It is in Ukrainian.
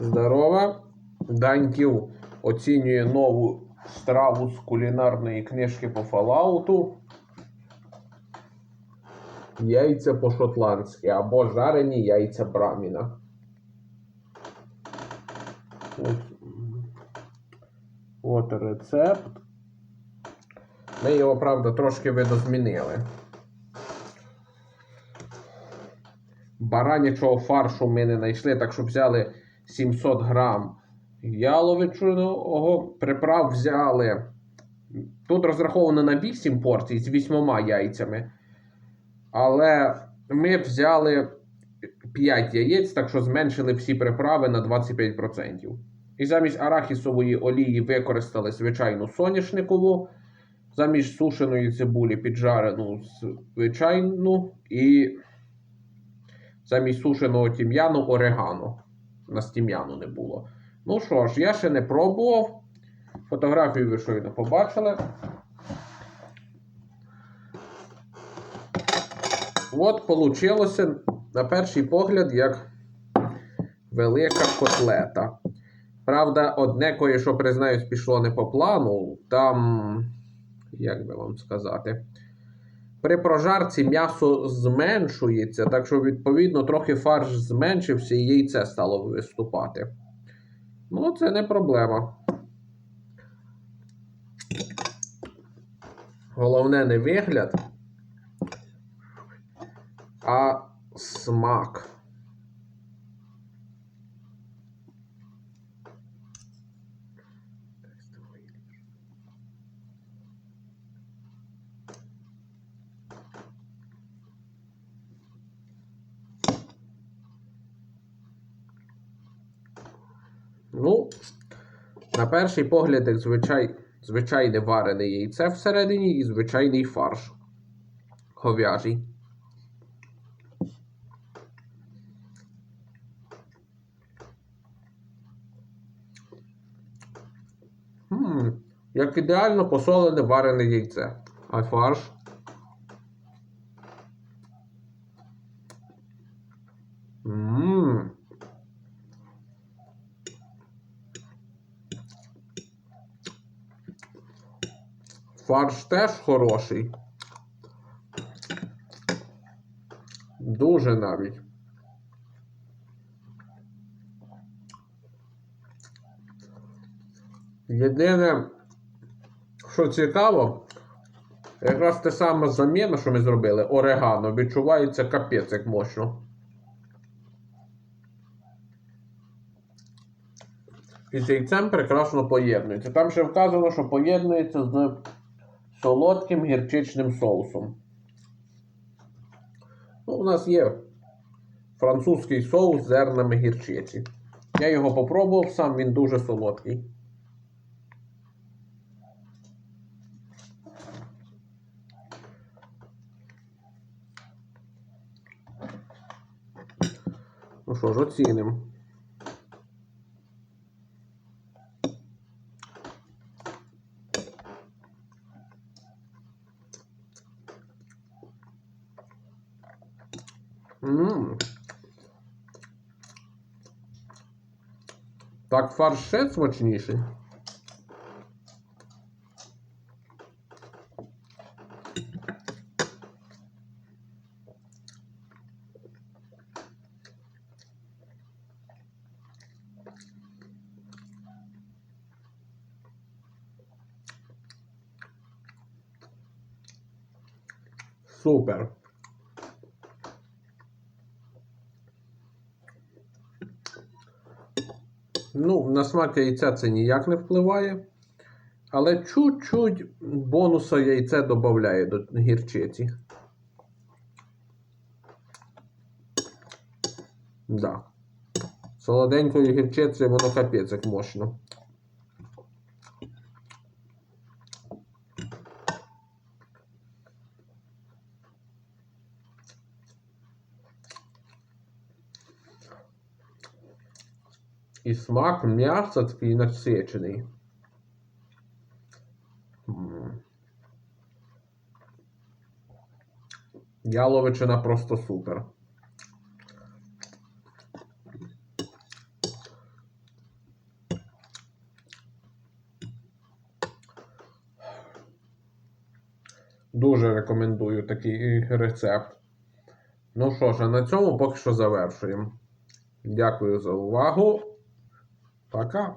Здорова. Даньків оцінює нову страву з кулінарної книжки по Фалауту. Яйця по-шотландськи або жарені яйця браміна. От, рецепт. Ми його, правда, трошки видозмінили. Баранячого фаршу ми не знайшли, так що взяли 700 грам яловичного, приправ взяли. Тут розраховано на 8 порцій з 8 яйцями. Але ми взяли 5 яєць, так що зменшили всі приправи на 25%. І замість арахісової олії використали звичайну соняшникову, замість сушеної цибулі піджарену звичайну і замість сушеного тім'яну орегано. У нас тім'яну не було. Ну що ж, я ще не пробував. Фотографію ви щойно побачили. От получилося на перший погляд як велика котлета. Правда, одне кое, що признаюсь, пішло не по плану. Там, як би вам сказати, при прожарці м'ясо зменшується, так що, відповідно, трохи фарш зменшився і яйце стало виступати. Ну, це не проблема. Головне не вигляд, а смак. Ну, на перший погляд, як звичай, звичайне варене яйце всередині і звичайний фарш говяжий. Як ідеально посолене варене яйце. А фарш. Фарш теж хороший. Дуже навіть. Єдине, що цікаво, якраз те саме заміна, що ми зробили, орегано, відчувається капець як мощно. І з яйцем прекрасно поєднується. Там ще вказано, що поєднується з солодким гірчичним соусом. Ну, у нас є французький соус з зернами гірчиці. Я його попробував сам, він дуже солодкий. Ну що ж, оцінимо. Ммм. Так фарш ще смачніший. Супер. Ну, на смак яйця це ніяк не впливає. Але чуть-чуть бонуса яйце додає до гірчиці. Да. Солоденькою гірчиці воно капець як мощно. і смак м'яса такий насичений. Яловичина просто супер. Дуже рекомендую такий рецепт. Ну що ж, а на цьому поки що завершуємо. Дякую за увагу. Пока.